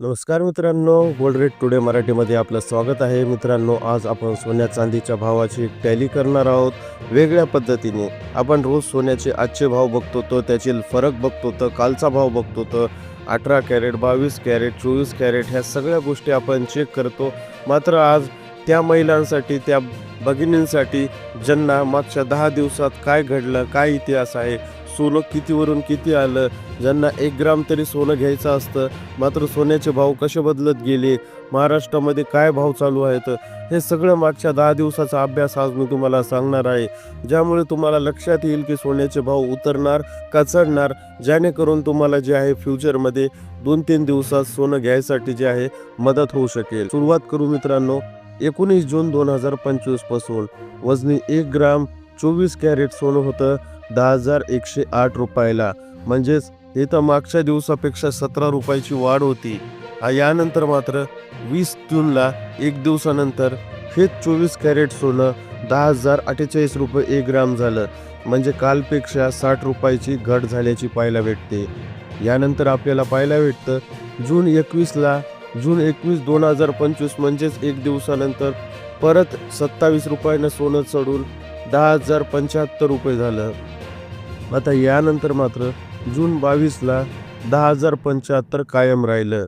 नमस्कार मित्रांनो gold rate today मराठीमध्ये आपलं स्वागत आहे. मित्रांनो आज आपण सोन्या चांदीच्या भावाची टॅली करणार आहोत. वेगळ्या पद्धतीने आपण रोज सोन्याचे आजचे भाव बघतो तर त्याचे फरक बघतो तर कालचा भाव बघतो तर अठरा कॅरेट बावीस कॅरेट चोवीस कॅरेट ह्या सगळ्या गोष्टी आपण चेक करतो. मात्र आज त्या महिलांसाठी त्या भगिनींसाठी ज्यांना मागच्या दहा दिवसात काय घडलं काय इतिहास आहे सोनं कितीवरून किती आलं? ज्यांना एक ग्राम तरी सोनं घ्यायचं असतं मात्र सोन्याचे भाव कसे बदलत गेले? महाराष्ट्रामध्ये काय भाव चालू आहेत? हे सगळं मागच्या दहा दिवसाचा अभ्यास आज मी तुम्हाला सांगणार आहे. ज्यामुळे तुम्हाला लक्षात येईल की सोन्याचे भाव उतरणार का चढणार जेणेकरून तुम्हाला जे आहे फ्युचरमध्ये दोन तीन दिवसात सोनं घ्यायसाठी जे आहे मदत होऊ शकेल. सुरुवात करू मित्रांनो. एकोणीस जून दोन हजार पंचवीसपासून वजनी एक ग्राम चोवीस कॅरेट सोनं होतं. दहा हजार एकशे आठ रुपयाला. म्हणजेच हे तर मागच्या दिवसापेक्षा सतरा रुपयाची वाढ होती. यानंतर मात्र वीस जूनला एक दिवसानंतर हे चोवीस कॅरेट सोनं दहा हजार अठ्ठेचाळीस रुपये एक ग्राम झालं. म्हणजे कालपेक्षा साठ रुपयाची घट झाल्याची पाहायला भेटते. यानंतर आपल्याला पाहायला भेटतं जून एकवीसला जून एकवीस दोन हजार पंचवीस म्हणजेच एक दिवसानंतर परत सत्तावीस रुपयानं सोनं चढून दहा हजार पंच्याहत्तर रुपये झालं. आता यानंतर मात्र जून बावीसला दहा हजार पंच्याहत्तर कायम राहिलं.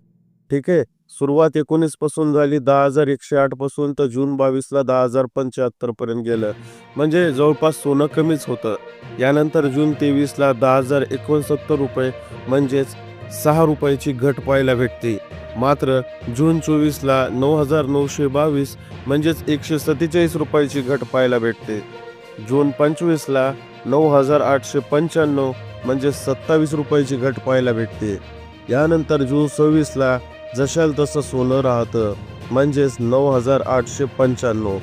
ठीक आहे? सुरुवात एकोणीसपासून झाली दहा हजार एकशे आठपासून तर जून बावीसला दहा हजार पंच्याहत्तर पर्यंत गेलं. म्हणजे जवळपास सोनं कमीच होतं. यानंतर जून तेवीसला दहा हजार एकोणसत्तर रुपये म्हणजेच सहा रुपयाची घट पाहायला भेटते. मात्र जून चोवीसला नऊ हजार नऊशे बावीस म्हणजेच एकशे सत्तेचाळीस रुपयाची घट पाहायला भेटते. जून पंचवीसला नऊ हजार आठशे पंच्याण्णव म्हणजे सत्तावीस रुपयाची घट पाहायला भेटते. यानंतर जून सव्वीसला जशाल तसं सोनं राहतं म्हणजेच नऊ हजार आठशे पंच्याण्णव.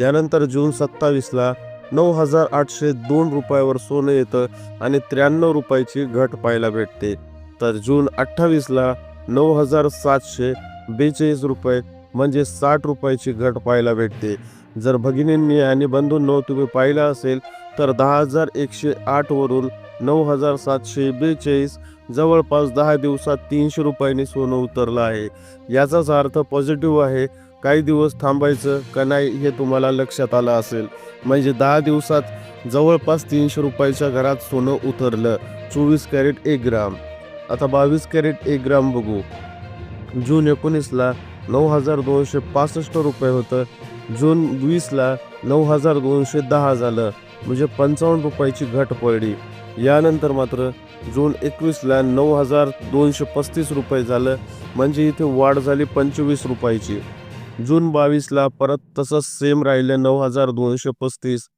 यानंतर जून सत्तावीसला नऊ हजार आठशे दोन रुपयावर सोनं येतं आणि त्र्याण्णव रुपयाची घट पाहायला भेटते. तर जून अठ्ठावीसला नऊ हजार सातशे बेचाळीस रुपये म्हणजे साठ रुपयाची घट पाहायला भेटते. जर भगिनींनी आणि बंधूंनो तुम्ही पाहिलं असेल तर दहा हजार एकशे आठवरून नऊ हजार सातशे बेचाळीस जवळपास दहा दिवसात तीनशे रुपयांनी सोनं उतरलं आहे. याचाच अर्थ पॉझिटिव्ह आहे. काही दिवस थांबायचं का नाही हे तुम्हाला लक्षात आलं असेल. म्हणजे दहा दिवसात जवळपास तीनशे रुपयाच्या घरात सोनं उतरलं. चोवीस कॅरेट एक ग्राम. आता बावीस कॅरेट एक ग्राम बघू. जून एकोणीसला नऊ हजार दोनशे पासष्ट रुपये होतं. जून वीसला नऊ हजार दोनशे दहा झालं. म्हणजे पंचावन्न रुपयाची घट पडली. यानंतर मात्र जून एकवीसला नऊ हजार दोनशे पस्तीस रुपये झालं. म्हणजे इथे वाढ झाली पंचवीस रुपयाची. जून बावीसला परत तसंच सेम राहिलं नऊ हजार दोनशे पस्तीस.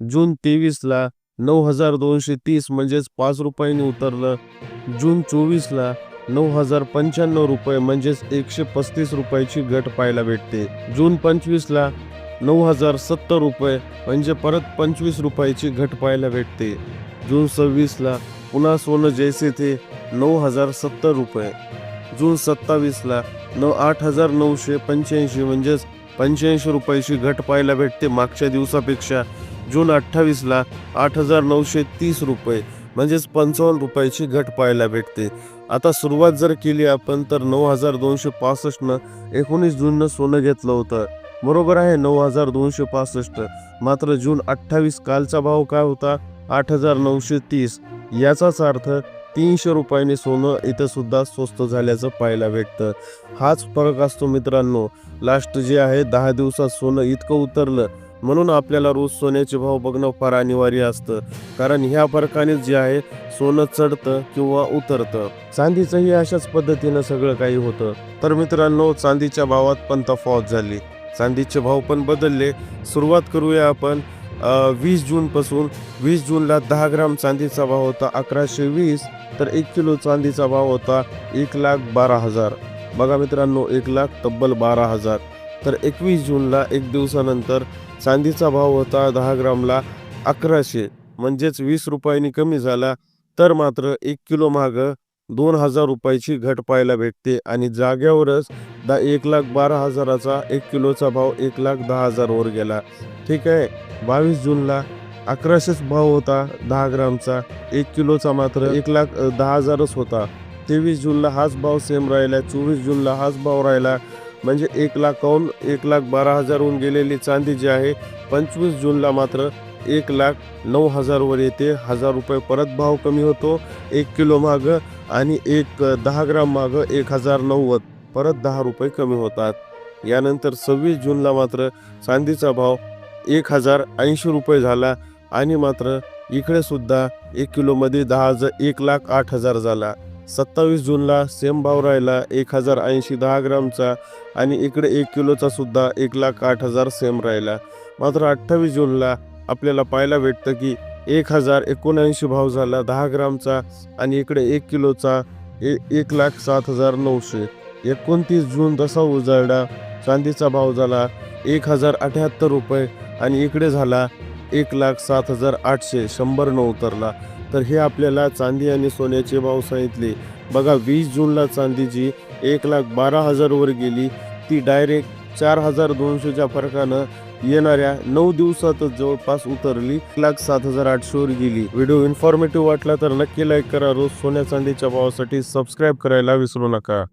जून तेवीसला नऊ हजार दोनशे तीस म्हणजेच पाच रुपयांनी उतरलं. जून चोवीसला नऊ हजार पंच्याण्णव रुपये म्हणजेच एकशे पस्तीस रुपयाची घट पाहायला भेटते. जून पंचवीसला नऊ हजार सत्तर रुपये म्हणजे परत पंचवीस रुपयाची घट पाहायला भेटते. जून सव्वीसला पुन्हा सोनं जैसे ते नऊ हजार सत्तर रुपये. जून सत्तावीसला नऊ आठ हजार नऊशे पंच्याऐंशी म्हणजेच पंच्याऐंशी रुपयाची घट पाहायला भेटते मागच्या दिवसापेक्षा. जून अठ्ठावीसला आठ हजार नऊशे तीस रुपये म्हणजेच पंचावन्न रुपयाची घट पाहायला भेटते. आता सुरुवात जर केली आपण तर नऊ हजार दोनशे पासष्टनं एकोणीस जूननं सोनं घेतलं होतं. बरोबर आहे नऊ हजार दोनशे पासष्ट. मात्र जून अठ्ठावीस कालचा भाव काय होता? आठ हजार नऊशे तीस. याचाच अर्थ तीनशे रुपयाने सोनं इथं सुद्धा स्वस्त झाल्याचं पाहायला भेटतं. हाच फरक असतो मित्रांनो. लास्ट जे आहे दहा दिवसात सोनं इतकं उतरलं. म्हणून आपल्याला रोज सोन्याचे भाव बघणं फार अनिवार्य असतं. कारण ह्या फरकानेच जे आहे सोनं चढतं किंवा उतरतं. चांदीचंही अशाच पद्धतीनं सगळं काही होतं. तर मित्रांनो चांदीच्या भावात पण तफावत झाली. चांदीचे भाव पण बदलले. सुरुवात करूया आपण वीस जूनपासून. वीस जूनला दहा ग्राम चांदीचा भाव होता अकराशे वीस तर एक किलो चांदीचा भाव होता एक लाख बारा हजार. बघा मित्रांनो एक लाख तब्बल बारा हजार. तर एकवीस जूनला एक दिवसानंतर चांदीचा भाव होता दहा ग्रामला अकराशे. म्हणजेच वीस रुपयांनी कमी झाला तर मात्र एक किलो मागं दोन हजार रुपयाची घट पाहायला भेटते आणि जाग्यावरच दा एक लाख बारा हजाराचा एक किलोचा भाव एक लाख दहा हजारवर गेला. ठीक आहे बावीस जूनला अकराशेच भाव होता दहा ग्रामचा. एक किलोचा मात्र एक लाख दहा हजारच होता. तेवीस जूनला हाच भाव सेम राहिला चोवीस जूनला हाच भाव राहिला. म्हणजे एक लाखाहून एक लाख बारा हजारहून गेलेली चांदी जी आहे पंचवीस जूनला मात्र एक लाख नऊ हजारवर येते. हजार रुपये परत भाव कमी होतो. एक किलो मागं आणि एक दहा ग्राम मागं एक हजार नव्वद. परत दहा रुपये कमी होतात. यानंतर सव्वीस जूनला मात्र चांदीचा भाव एक हजार ऐंशी रुपये झाला आणि मात्र इकडे सुद्धा एक किलोमध्ये दहा हजार एक लाख आठ हजार झाला. सत्तावीस जूनला सेम भाव राहिला एक हजार ऐंशी दहा ग्रामचा आणि इकडे एक किलोचा सुद्धा एक लाख आठ हजार सेम राहिला. मात्र अठ्ठावीस जूनला आपल्याला पाहायला भेटतं की एक हजार एकोणऐंशी भाव झाला दहा ग्रामचा आणि इकडे एक किलोचा ए एक लाख सात हजार नऊशे. एकोणतीस जून तसा उजाळला चांदीचा भाव झाला एक हजार अठ्याहत्तर रुपये आणि इकडे झाला एक लाख सात हजार आठशे शंभर न उतरला. तर हे आपल्याला चांदी आणि सोन्याचे भाव सांगितले. बघा वीस जूनला चांदीची एक लाख बारा हजारवर गेली ती डायरेक्ट चार हजार दोनशेच्या फरकानं येणाऱ्या नऊ दिवसातच जवळपास उतरली. एक लाख सात हजार आठशेवर गेली व्हिडिओ इन्फॉर्मेटिव्ह वाटला तर नक्की लाईक करा. रोज सोन्या चांदीच्या भावासाठी सबस्क्राईब करायला विसरू नका.